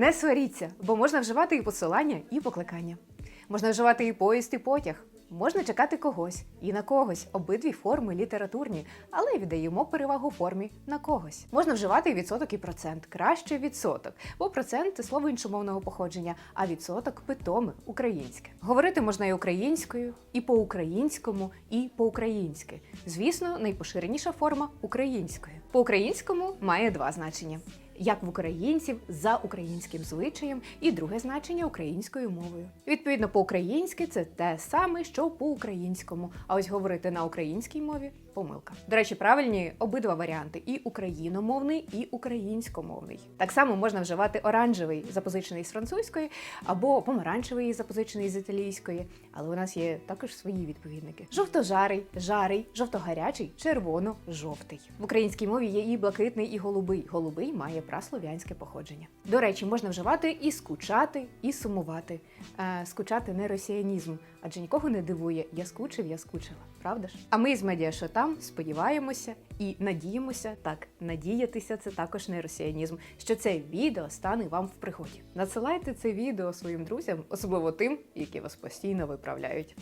Не сваріться, бо можна вживати і посилання, і покликання. Можна вживати і поїзд, і потяг. Можна чекати когось і на когось. Обидві форми літературні, але віддаємо перевагу формі на когось. Можна вживати і відсоток і процент. Краще відсоток, бо процент це слово іншомовного походження, а відсоток питоме українське. Говорити можна і українською, і по-українському, і по-українськи. Звісно, найпоширеніша форма українською. По-українському має два значення. Як в українців за українським звичаєм, і друге значення українською мовою. Відповідно, по-українськи це те саме, що по-українському. А ось говорити на українській мові помилка. До речі, правильні обидва варіанти: і україномовний, і українськомовний. Так само можна вживати оранжевий, запозичений з французької, або помаранчевий, запозичений з італійської. Але у нас є також свої відповідники: жовтожарий, жарий, жовтогарячий, червоно-жовтий. В українській мові є і блакитний, і голубий. Голубий має праслов'янське походження. До речі, можна вживати і скучати, і сумувати. Е, скучати не росіянізм, адже нікого не дивує. Я скучив, я скучила. Правда ж? А ми з медіашотам сподіваємося і надіємося, так, надіятися це також не росіянізм, що це відео стане вам в пригоді. Надсилайте це відео своїм друзям, особливо тим, які вас постійно виправляють.